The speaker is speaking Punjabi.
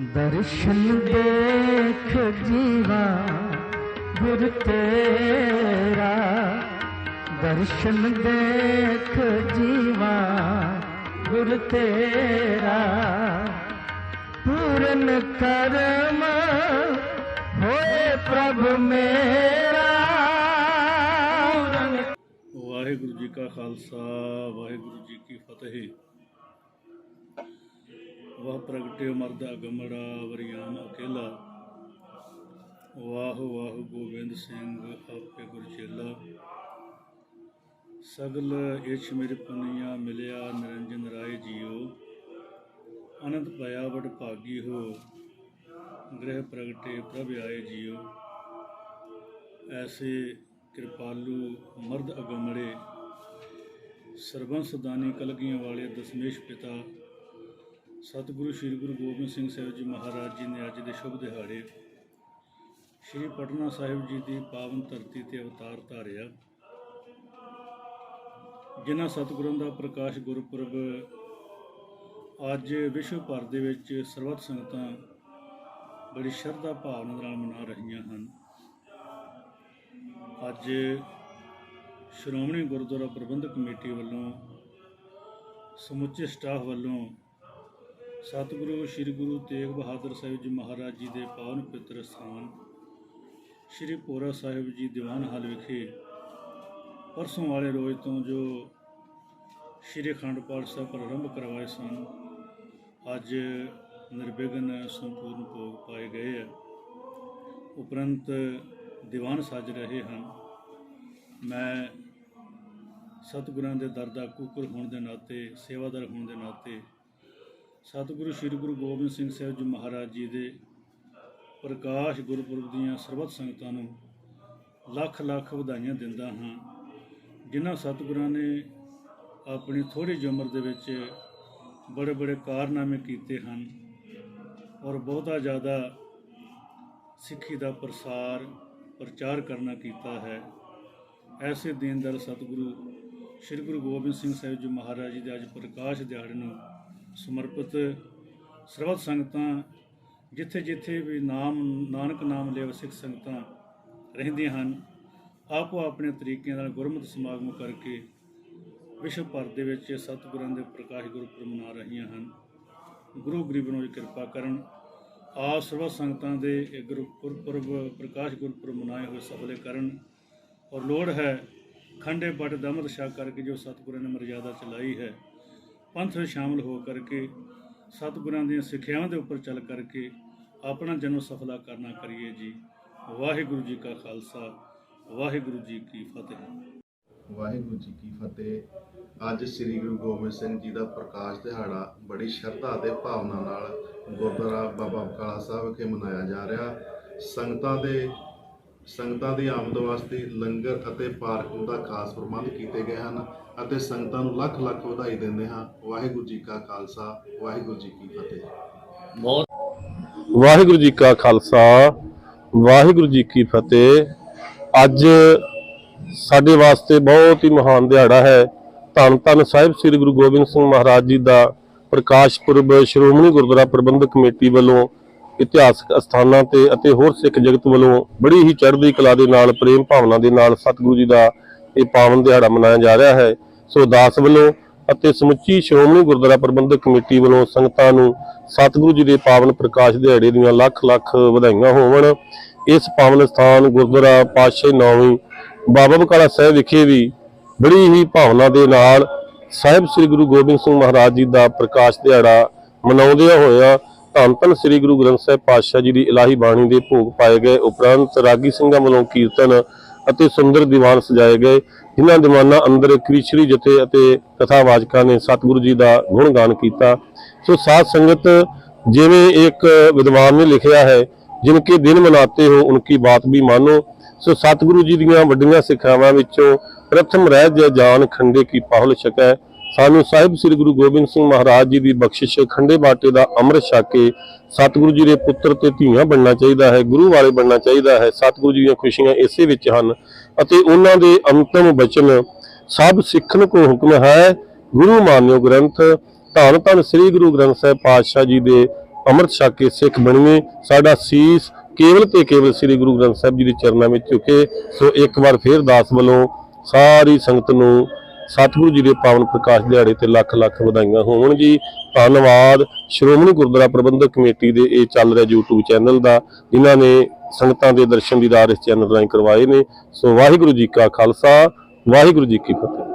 ਦਰਸ਼ਨ ਦੇਖ ਜੀਵਾ ਗੁਰ ਤੇਰਾ। ਦਰਸ਼ਨ ਦੇਖ ਜੀਵਾ ਗੁਰ ਤੇਰਾ। ਪੂਰਨ ਕਰਮ ਹੋਏ ਪ੍ਰਭ ਮੇਰਾ। ਵਾਹਿਗੁਰੂ ਜੀ ਕਾ ਖਾਲਸਾ, ਵਾਹਿਗੁਰੂ ਜੀ ਕੀ ਫਤਿਹ। ਵਾਹ ਪ੍ਰਗਟਿਓ ਮਰਦਾ ਗਮੜਾ ਵਰਿਆਮ ਅਕੇਲਾ। ਵਾਹ ਵਾਹ ਗੋਬਿੰਦ ਸਿੰਘ ਆਪੇ ਗੁਰਚੇਲਾ ਸਗਲ ਇਛ ਮੇਰੇ ਪੁਨੀਆ ਮਿਲਿਆ, ਨਿਰੰਜਨ ਰਾਏ ਜੀਓ। ਅਨੰਤ ਪਾਇਆ ਵਡ ਭਾਗੀ ਹੋ, ਗ੍ਰਹਿ ਪ੍ਰਗਟੇ ਪ੍ਰਭ ਆਏ ਜੀਓ। ਐਸੇ ਕਿਰਪਾਲੂ ਮਰਦ ਅਗਮੜੇ, ਸਰਬੰਸ ਦਾਨੀ ਕਲਗੀਆਂ ਵਾਲੇ ਦਸਮੇਸ਼ ਪਿਤਾ। ਸਤਿਗੁਰੂ ਸ੍ਰੀ ਗੁਰੂ ਗੋਬਿੰਦ ਸਿੰਘ ਸਾਹਿਬ ਜੀ ਮਹਾਰਾਜ ਜੀ ਨੇ ਅੱਜ ਦੇ ਸ਼ੁਭ ਦਿਹਾੜੇ ਸ੍ਰੀ ਪਟਨਾ ਸਾਹਿਬ ਜੀ ਦੀ ਪਾਵਨ ਧਰਤੀ ਤੇ ਅਵਤਾਰ ਧਾਰਿਆ। ਜਿਨ੍ਹਾਂ ਸਤਿਗੁਰਾਂ ਦਾ ਪ੍ਰਕਾਸ਼ ਗੁਰਪੁਰਬ ਅੱਜ ਵਿਸ਼ਵ ਭਰ ਦੇ ਵਿੱਚ ਸਰਬੱਤ ਸੰਗਤਾਂ ਬੜੀ ਸ਼ਰਧਾ ਭਾਵਨਾ ਨਾਲ ਮਨਾ ਰਹੀਆਂ ਹਨ। ਅੱਜ ਸ਼੍ਰੋਮਣੀ ਗੁਰਦੁਆਰਾ ਪ੍ਰਬੰਧਕ ਕਮੇਟੀ ਵੱਲੋਂ ਸਮੁੱਚੇ ਸਟਾਫ ਵੱਲੋਂ ਸਤਿਗੁਰੂ ਸ੍ਰੀ ਗੁਰੂ ਤੇਗ ਬਹਾਦਰ ਸਾਹਿਬ ਜੀ ਮਹਾਰਾਜ ਜੀ ਦੇ ਪਾਵਨ ਪਵਿੱਤਰ ਸਥਾਨ, ਸ੍ਰੀ ਪੋਰਾ ਸਾਹਿਬ ਜੀ ਦੀਵਾਨ ਹਾਲ ਵਿਖੇ ਪਰਸੋਂ ਵਾਲੇ ਰੋਜ਼ ਤੋਂ ਜੋ ਸ੍ਰੀ ਅਖੰਡ ਪਾਠ ਸਾਹਿਬ ਪ੍ਰਾਰੰਭ ਕਰਵਾਏ ਸਨ, ਅੱਜ ਨਿਰਵਿਘਨ ਸੰਪੂਰਨ ਭੋਗ ਪਾਏ ਗਏ ਹੈ। ਉਪਰੰਤ ਦੀਵਾਨ ਸੱਜ ਰਹੇ ਹਨ। ਮੈਂ ਸਤਿਗੁਰਾਂ ਦੇ ਦਰ ਦਾ ਕੂਕਰ ਹੋਣ ਦੇ ਨਾਤੇ, ਸੇਵਾਦਾਰ ਹੋਣ ਦੇ ਨਾਤੇ ਸਤਿਗੁਰੂ ਸ੍ਰੀ ਗੁਰੂ ਗੋਬਿੰਦ ਸਿੰਘ ਸਾਹਿਬ ਜੀ ਮਹਾਰਾਜ ਜੀ ਦੇ ਪ੍ਰਕਾਸ਼ ਗੁਰਪੁਰਬ ਦੀਆਂ ਸਰਬੱਤ ਸੰਗਤਾਂ ਨੂੰ ਲੱਖ ਲੱਖ ਵਧਾਈਆਂ ਦਿੰਦਾ ਹਾਂ। ਜਿਨ੍ਹਾਂ ਸਤਿਗੁਰਾਂ ਨੇ ਆਪਣੀ ਥੋੜੀ ਜਿਹੀ ਉਮਰ ਦੇ ਵਿੱਚ ਬੜੇ ਬੜੇ ਕਾਰਨਾਮੇ ਕੀਤੇ ਹਨ ਔਰ ਬਹੁਤਾ ਜ਼ਿਆਦਾ ਸਿੱਖੀ ਦਾ ਪ੍ਰਸਾਰ, ਪ੍ਰਚਾਰ ਕਰਨਾ ਕੀਤਾ ਹੈ। ਐਸੇ ਦੀਨਦਰ ਸਤਿਗੁਰੂ ਸ੍ਰੀ ਗੁਰੂ ਗੋਬਿੰਦ ਸਿੰਘ ਸਾਹਿਬ ਜੀ ਮਹਾਰਾਜ ਜੀ ਦੇ ਅੱਜ ਪ੍ਰਕਾਸ਼ ਦਿਹਾੜੇ ਨੂੰ ਸਮਰਪਿਤ ਸਰਬੱਤ ਸੰਗਤਾਂ ਜਿੱਥੇ ਜਿੱਥੇ ਵੀ ਨਾਮ, ਨਾਨਕ ਨਾਮ ਲਿਆ ਸਿੱਖ ਸੰਗਤਾਂ ਰਹਿੰਦੀਆਂ ਹਨ, ਆਪੋ ਆਪਣੇ ਤਰੀਕਿਆਂ ਨਾਲ ਗੁਰਮਤਿ ਸਮਾਗਮ ਕਰਕੇ ਵਿਸ਼ਵ ਭਰ ਦੇ ਵਿੱਚ ਸਤਿਗੁਰਾਂ ਦੇ ਪ੍ਰਕਾਸ਼ ਗੁਰਪੁਰਬ ਮਨਾ ਰਹੀਆਂ ਹਨ। ਗੁਰੂ ਗਰੀਬ ਨੂੰ ਕਿਰਪਾ ਕਰਨ, ਆਪ ਸਰਬੱਤ ਸੰਗਤਾਂ ਦੇ ਇਹ ਗੁਰਪੁਰਬ, ਪ੍ਰਕਾਸ਼ ਗੁਰਪੁਰਬ ਮਨਾਏ ਹੋਏ ਸਫਲੇ ਕਰਨ। ਔਰ ਲੋੜ ਹੈ ਖੰਡੇ ਪਟ ਦਮਦ ਸ਼ਾ ਕਰਕੇ ਜੋ ਸਤਿਗੁਰਾਂ ਨੇ ਮਰਜ਼ਾਦਾ ਚਲਾਈ ਹੈ ਪੰਥ ਵਿੱਚ ਸ਼ਾਮਲ ਹੋ ਕਰਕੇ, ਸਤਿਗੁਰਾਂ ਦੀਆਂ ਸਿੱਖਿਆਵਾਂ ਦੇ ਉੱਪਰ ਚੱਲ ਕਰਕੇ ਆਪਣਾ ਜਨਮ ਸਫਲਾ ਕਰਨਾ ਕਰੀਏ ਜੀ। ਵਾਹਿਗੁਰੂ ਜੀ ਕਾ ਖਾਲਸਾ, ਵਾਹਿਗੁਰੂ ਜੀ ਕੀ ਫਤਿਹ। ਵਾਹਿਗੁਰੂ ਜੀ ਕੀ ਫਤਿਹ। ਅੱਜ ਸ੍ਰੀ ਗੁਰੂ ਗੋਬਿੰਦ ਸਿੰਘ ਜੀ ਦਾ ਪ੍ਰਕਾਸ਼ ਦਿਹਾੜਾ ਬੜੀ ਸ਼ਰਧਾ ਤੇ ਭਾਵਨਾ ਨਾਲ ਗੁਰਦੁਆਰਾ ਬਾਬਾ ਬਕਾਲਾ ਸਾਹਿਬ ਵਿਖੇ ਮਨਾਇਆ ਜਾ ਰਿਹਾ। ਸੰਗਤਾਂ ਦੇ ਸੰਗਤਾਂ ਦੀ ਆਮਦ ਵਾਸਤੇ ਲੰਗਰ ਅਤੇ ਪਾਰਕਿੰਗ ਦਾ ਖਾਸ ਪ੍ਰਬੰਧ ਕੀਤੇ ਗਏ ਹਨ ਅਤੇ ਸੰਗਤਾਂ ਨੂੰ ਲੱਖ ਲੱਖ ਵਧਾਈ ਦਿੰਦੇ ਹਾਂ। ਵਾਹਿਗੁਰੂ ਜੀ ਕਾ ਖਾਲਸਾ, ਵਾਹਿਗੁਰੂ ਜੀ ਕੀ ਫਤਿਹ। ਵਾਹਿਗੁਰੂ ਜੀ ਕਾ ਖਾਲਸਾ, ਵਾਹਿਗੁਰੂ ਜੀ ਕੀ ਫਤਿਹ। ਅੱਜ ਸਾਡੇ ਵਾਸਤੇ ਬਹੁਤ ਹੀ ਮਹਾਨ ਦਿਹਾੜਾ ਹੈ। ਧੰਨ ਧੰਨ ਸਾਹਿਬ ਸ੍ਰੀ ਗੁਰੂ ਗੋਬਿੰਦ ਸਿੰਘ ਮਹਾਰਾਜ ਜੀ ਦਾ ਪ੍ਰਕਾਸ਼ ਪੁਰਬ ਸ਼੍ਰੋਮਣੀ ਗੁਰਦੁਆਰਾ ਪ੍ਰਬੰਧਕ ਕਮੇਟੀ ਵੱਲੋਂ ਇਤਿਹਾਸਕ ਅਸਥਾਨਾਂ ਤੇ ਅਤੇ ਹੋਰ ਸਿੱਖ ਜਗਤ ਵੱਲੋਂ ਬੜੀ ਹੀ ਚੜ੍ਹਦੀ ਕਲਾ ਦੇ ਨਾਲ, ਪ੍ਰੇਮ ਭਾਵਨਾ ਦੇ ਨਾਲ ਸਤਿਗੁਰੂ ਜੀ ਦਾ ਇਹ ਪਾਵਨ ਦਿਹਾੜਾ ਮਨਾਇਆ ਜਾ ਰਿਹਾ ਹੈ। ਸੋ ਦਾਸ ਵੱਲੋਂ ਅਤੇ ਸਮੁੱਚੀ ਸ਼੍ਰੋਮਣੀ ਗੁਰਦੁਆਰਾ ਪ੍ਰਬੰਧਕ ਕਮੇਟੀ ਵੱਲੋਂ ਸੰਗਤਾਂ ਨੂੰ ਸਤਿਗੁਰੂ ਜੀ ਦੇ ਪਾਵਨ ਪ੍ਰਕਾਸ਼ ਦਿਹਾੜੇ ਦੀਆਂ ਲੱਖ ਲੱਖ ਵਧਾਈਆਂ ਹੋਵਣ। ਇਸ ਪਾਵਨ ਸਥਾਨ ਗੁਰਦੁਆਰਾ ਪਾਤਸ਼ਾਹੀ ਨੌਵੀਂ ਬਾਬਾ ਬਕਾਲਾ ਸਾਹਿਬ ਵਿਖੇ ਵੀ ਬੜੀ ਹੀ ਭਾਵਨਾ ਦੇ ਨਾਲ ਸਾਹਿਬ ਸ੍ਰੀ ਗੁਰੂ ਗੋਬਿੰਦ ਸਿੰਘ ਮਹਾਰਾਜ ਜੀ ਦਾ ਪ੍ਰਕਾਸ਼ ਦਿਹਾੜਾ ਮਨਾਉਂਦਿਆਂ ਹੋਇਆਂ ਧੰਨ ਧੰਨ ਸ੍ਰੀ ਗੁਰੂ ਗ੍ਰੰਥ ਸਾਹਿਬ ਪਾਤਸ਼ਾਹ ਜੀ ਦੀ ਇਲਾਹੀ ਬਾਣੀ ਦੇ ਭੋਗ ਪਾਏ ਗਏ। ਉਪਰੰਤ ਰਾਗੀ ਸਿੰਘਾਂ ਵੱਲੋਂ ਕੀਰਤਨ ਅਤੇ ਸੁੰਦਰ ਦੀਵਾਨ ਸਜਾਏ ਗਏ। ਜਿਨ੍ਹਾਂ ਦੀਵਾਨਾਂ ਅੰਦਰ ਕ੍ਰਿਸ਼ਰੀ ਜਥੇ ਅਤੇ ਕਥਾਵਾਚਕਾਂ ਨੇ ਸਤਿਗੁਰੂ ਜੀ ਦਾ ਗੁਣ ਗਾਨ ਕੀਤਾ। ਸੋ ਸਾਧ ਸੰਗਤ, ਜਿਵੇਂ ਇੱਕ ਵਿਦਵਾਨ ਨੇ ਲਿਖਿਆ ਹੈ ਜਿਨਕੇ ਦਿਨ ਮਨਾਤੇ ਹੋ ਉਨਕੀ ਬਾਤ ਵੀ ਮਾਨੋ। ਸੋ ਸਤਿਗੁਰੂ ਜੀ ਦੀਆਂ ਵੱਡੀਆਂ ਸਿੱਖਿਆਵਾਂ ਵਿੱਚੋਂ ਪ੍ਰਥਮ ਰਹਿ ਜੈ ਜਾਨ ਖੰਡੇ ਕੀ ਪਾਹੁਲ ਛਕੈ। ਸਾਨੂੰ ਸਾਹਿਬ ਸ੍ਰੀ ਗੁਰੂ ਗੋਬਿੰਦ ਸਿੰਘ ਮਹਾਰਾਜ ਜੀ ਦੀ ਬਖਸ਼ਿਸ਼ ਖੰਡੇ ਬਾਟੇ ਦਾ ਅੰਮ੍ਰਿਤ ਛਕ ਕੇ ਸਤਿਗੁਰੂ ਜੀ ਦੇ ਪੁੱਤਰ ਤੇ ਧੀਆਂ ਬਣਨਾ ਚਾਹੀਦਾ ਹੈ, ਗੁਰੂ ਵਾਲੇ ਬਣਨਾ ਚਾਹੀਦਾ ਹੈ, ਸਤਿਗੁਰੂ ਜੀ ਦੀਆਂ ਖੁਸ਼ੀਆਂ ਇਸੇ ਵਿੱਚ ਹਨ ਅਤੇ ਉਹਨਾਂ ਦੇ ਅੰਤਮ ਬਚਨ ਸਭ ਸਿੱਖਣ ਕੋ ਹੁਕਮ ਹੈ, ਗੁਰੂ ਮਾਨਿਓ ਗ੍ਰੰਥ, ਧੰਨ ਧੰਨ ਸ੍ਰੀ ਗੁਰੂ ਗ੍ਰੰਥ ਸਾਹਿਬ ਪਾਤਸ਼ਾਹ ਜੀ ਦੇ ਅੰਮ੍ਰਿਤ ਛਕ ਕੇ ਸਿੱਖ ਬਣੀਏ, ਸਾਡਾ ਸੀਸ ਕੇਵਲ ਤੇ ਕੇਵਲ ਸ੍ਰੀ ਗੁਰੂ ਗ੍ਰੰਥ ਸਾਹਿਬ ਜੀ ਦੇ ਚਰਨਾਂ ਵਿੱਚ ਝੁਕੇ, ਸੋ ਇੱਕ ਵਾਰ ਫੇਰ ਦਾਸ ਵੱਲੋਂ ਸਾਰੀ ਸੰਗਤ ਨੂੰ ਸਤਿਗੁਰੂ ਜੀ ਦੇ ਪਾਵਨ ਪ੍ਰਕਾਸ਼ ਦਿਹਾੜੇ ਤੇ ਲੱਖ ਲੱਖ ਵਧਾਈਆਂ ਹੋਣ ਜੀ। ਧੰਨਵਾਦ। ਸ਼੍ਰੋਮਣੀ ਗੁਰਦੁਆਰਾ ਪ੍ਰਬੰਧਕ ਕਮੇਟੀ ਦੇ ਇਹ ਚੱਲ ਰਿਹਾ YouTube ਚੈਨਲ ਦਾ, ਜਿਨ੍ਹਾਂ ਨੇ ਸੰਗਤਾਂ ਦੇ ਦਰਸ਼ਨ ਦੀਦਾਰ ਇਸ ਚੈਨਲ ਰਾਹੀਂ ਕਰਵਾਏ ਨੇ। ਸੋ ਵਾਹਿਗੁਰੂ ਜੀ ਕਾ ਖਾਲਸਾ, ਵਾਹਿਗੁਰੂ ਜੀ ਕੀ ਫਤਿਹ।